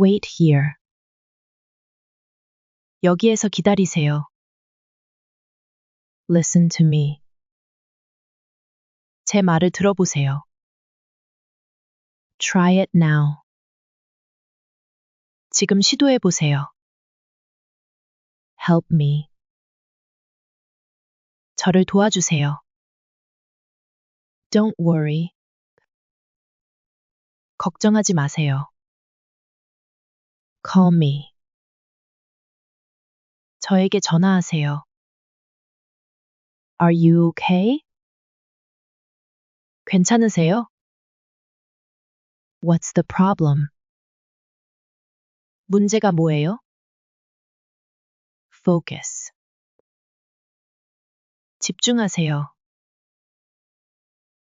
Wait here. 여기에서 기다리세요. Listen to me. 제 말을 들어보세요. Try it now. 지금 시도해 보세요. Help me. 저를 도와주세요. Don't worry. 걱정하지 마세요. Call me. 저에게 전화하세요. Are you okay? 괜찮으세요? What's the problem? 문제가 뭐예요? Focus. 집중하세요.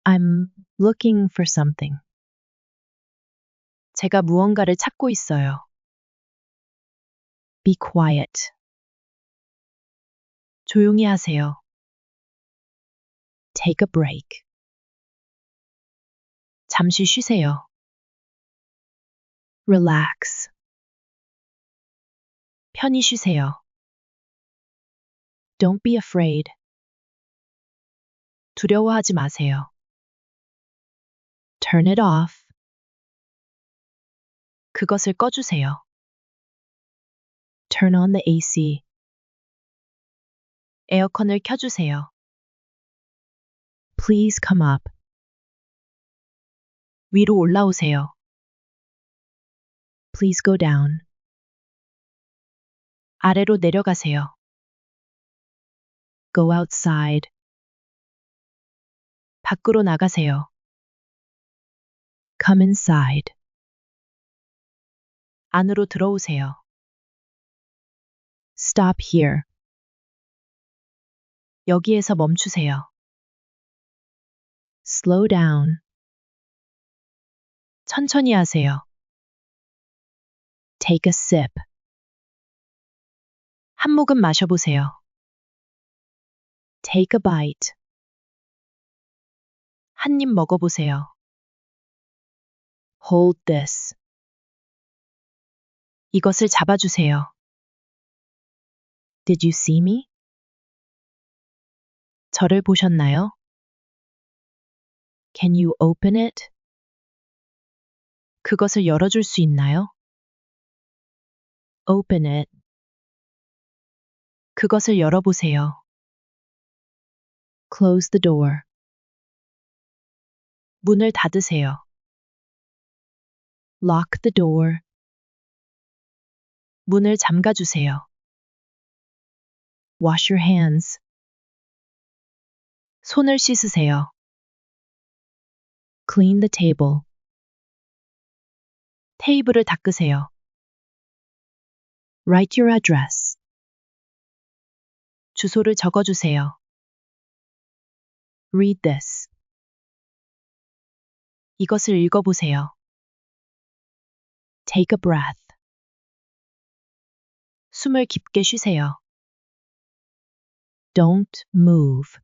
I'm looking for something. 제가 무언가를 찾고 있어요. Be quiet. 조용히 하세요. Take a break. 잠시 쉬세요. Relax. 편히 쉬세요. Don't be afraid. 두려워하지 마세요. Turn it off. 그것을 꺼주세요. Turn on the AC. 에어컨을 켜주세요. Please come up. 위로 올라오세요. Please go down. 아래로 내려가세요. Go outside. 밖으로 나가세요. Come inside. 안으로 들어오세요. Stop here. 여기에서 멈추세요. Slow down. 천천히 하세요. Take a sip. 한 모금 마셔보세요. Take a bite. 한 입 먹어보세요. Hold this. 이것을 잡아주세요. Did you see me? 저를 보셨나요? Can you open it? 그것을 열어줄 수 있나요? Open it. 그것을 열어보세요. Close the door. 문을 닫으세요. Lock the door. 문을 잠가주세요. Wash your hands. 손을 씻으세요. Clean the table. 테이블을 닦으세요. Write your address. 주소를 적어주세요. Read this. 이것을 읽어보세요. Take a breath. 숨을 깊게 쉬세요. Don't move.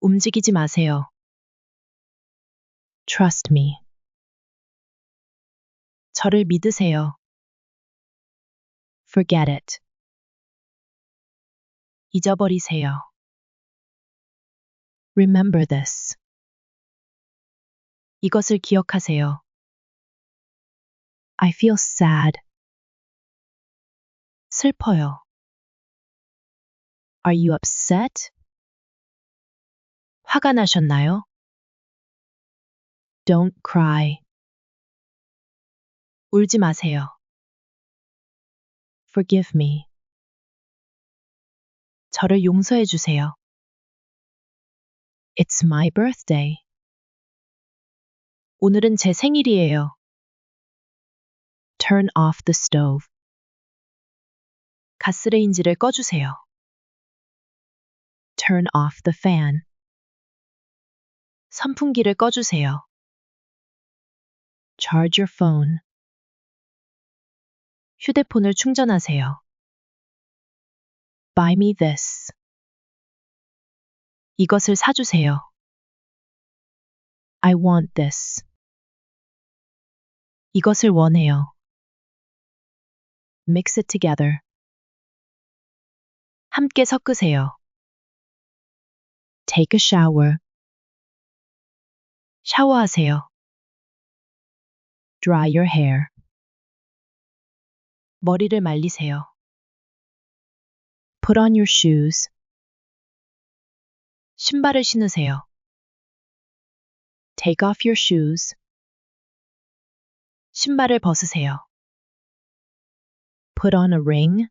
움직이지 마세요. Trust me. 저를 믿으세요. Forget it. 잊어버리세요. Remember this. 이것을 기억하세요. I feel sad. 슬퍼요. Are you upset? 화가 나셨나요? Don't cry. 울지 마세요. Forgive me. 저를 용서해 주세요. It's my birthday. 오늘은 제 생일이에요. Turn off the stove. 가스레인지를 꺼주세요. Turn off the fan. 선풍기를 꺼주세요. Charge your phone. 휴대폰을 충전하세요. Buy me this. 이것을 사주세요. I want this. 이것을 원해요. Mix it together. 함께 섞으세요. Take a shower. 샤워하세요. Dry your hair. 머리를 말리세요. Put on your shoes. 신발을 신으세요. Take off your shoes. 신발을 벗으세요. Put on a ring.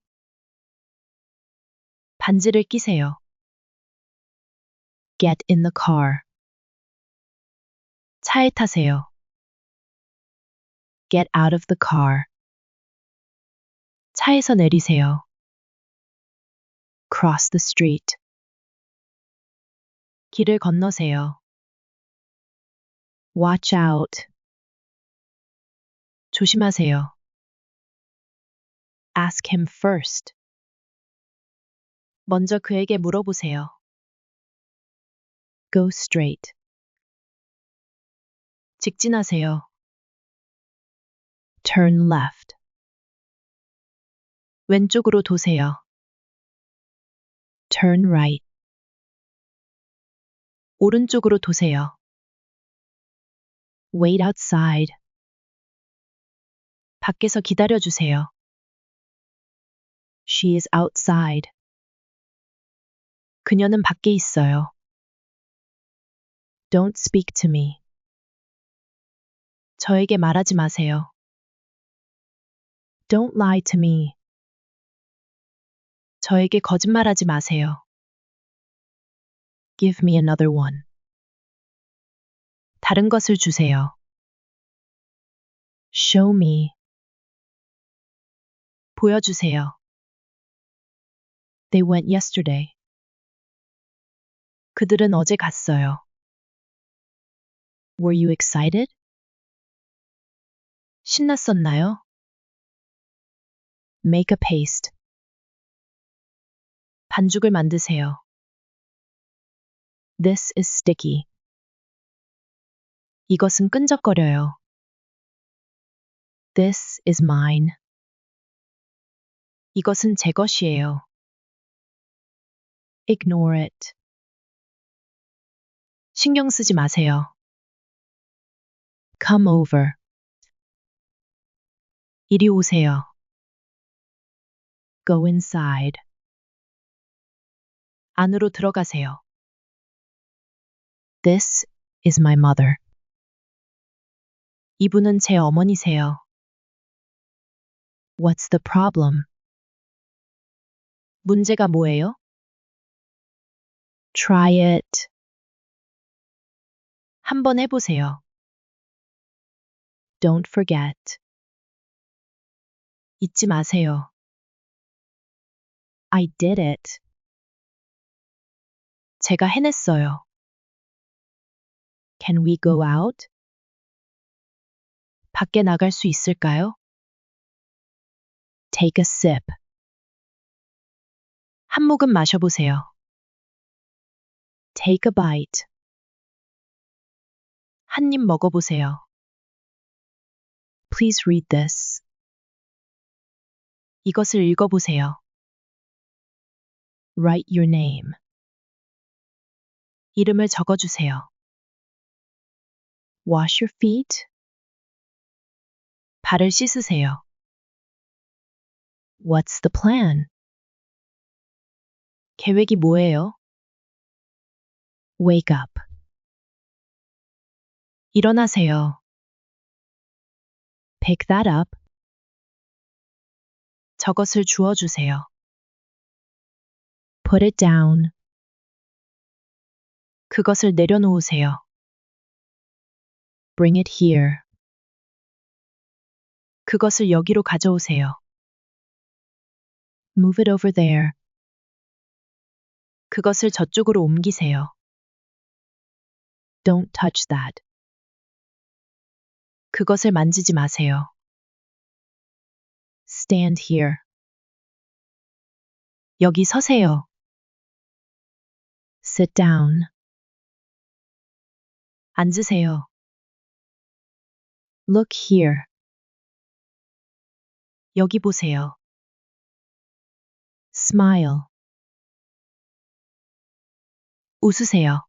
반지를 끼세요. Get in the car. 차에 타세요. Get out of the car. 차에서 내리세요. Cross the street. 길을 건너세요. Watch out. 조심하세요. Ask him first. 먼저 그에게 물어보세요. Go straight. 직진하세요. Turn left. 왼쪽으로 도세요. Turn right. 오른쪽으로 도세요. Wait outside. 밖에서 기다려 주세요. She is outside. 그녀는 밖에 있어요. Don't speak to me. 저에게 말하지 마세요. Don't lie to me. 저에게 거짓말하지 마세요. Give me another one. 다른 것을 주세요. Show me. 보여주세요. They went yesterday. 그들은 어제 갔어요. Were you excited? 신났었나요? Make a paste. 반죽을 만드세요. This is sticky. 이것은 끈적거려요. This is mine. 이것은 제 것이에요. Ignore it. 신경 쓰지 마세요. Come over. 이리 오세요. Go inside. 안으로 들어가세요. This is my mother. 이분은 제 어머니세요. What's the problem? 문제가 뭐예요? Try it. 한번 해보세요. Don't forget. 잊지 마세요. I did it. 제가 해냈어요. Can we go out? 밖에 나갈 수 있을까요? Take a sip. 한 모금 마셔보세요. Take a bite. 한 입 먹어보세요. Please read this. 이것을 읽어보세요. Write your name. 이름을 적어주세요. Wash your feet. 발을 씻으세요. What's the plan? 계획이 뭐예요? Wake up. 일어나세요. Pick that up. 저것을 주워주세요. Put it down. 그것을 내려놓으세요. Bring it here. 그것을 여기로 가져오세요. Move it over there. 그것을 저쪽으로 옮기세요. Don't touch that. 그것을 만지지 마세요. Stand here. 여기 서세요. Sit down. 앉으세요. Look here. 여기 보세요. smile. 웃으세요.